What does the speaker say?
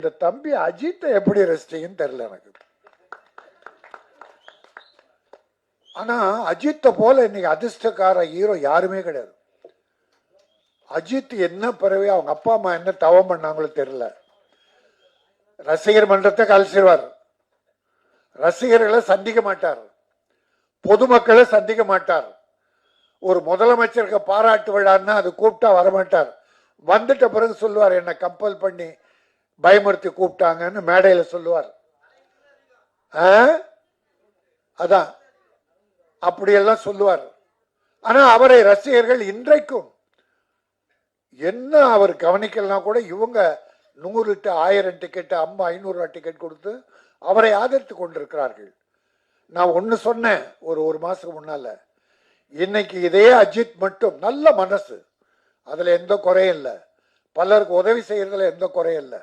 இந்த தம்பி அஜித்தை எப்படி ரசிச்சிங்கன்னு தெரியல எனக்கு. ஆனா அஜித்தை போல இன்னைக்கு அதிர்ஷ்டக்கார ஹீரோ யாருமே கிடையாது. அஜித் என்ன பிறவி அவங்க அப்பா அம்மா என்ன தவம் பண்ணாங்களோ தெரியல. ரசிகர் மன்றத்தை கலைச்சிருவார். ரசிகர்களை சந்திக்க மாட்டார். பொதுமக்களை சந்திக்க மாட்டார். ஒரு முதலமைச்சருக்கு பாராட்டு விழான்னா அது கூப்பிட்டா வரமாட்டார். வந்துட்ட பிறகு சொல்லுவார் என்ன கம்பல் பண்ணி பயமுறுத்தி கூப்பிட்டாங்கன்னு மேடையில் சொல்லுவார். ஆ? அதான். அப்படியெல்லாம் சொல்லுவார். ஆனா அவரை ரசிகர்கள் இன்றைக்கும் என்ன அவர் கவனிக்கலாம் கூட இவங்க நூறு டு ஆயிரம் டிக்கெட் அம்மா ஐநூறுவா டிக்கெட் கொடுத்து அவரை ஆதரித்து கொண்டிருக்கிறார்கள். நான் ஒன்று சொன்னேன் ஒரு ஒரு மாதத்துக்கு முன்னால். இன்னைக்கு இதே அஜித் மட்டும் நல்ல மனசு. அதில் எந்த குறையும் இல்லை. பலருக்கு உதவி செய்கிறதுல எந்த குறையும் இல்லை.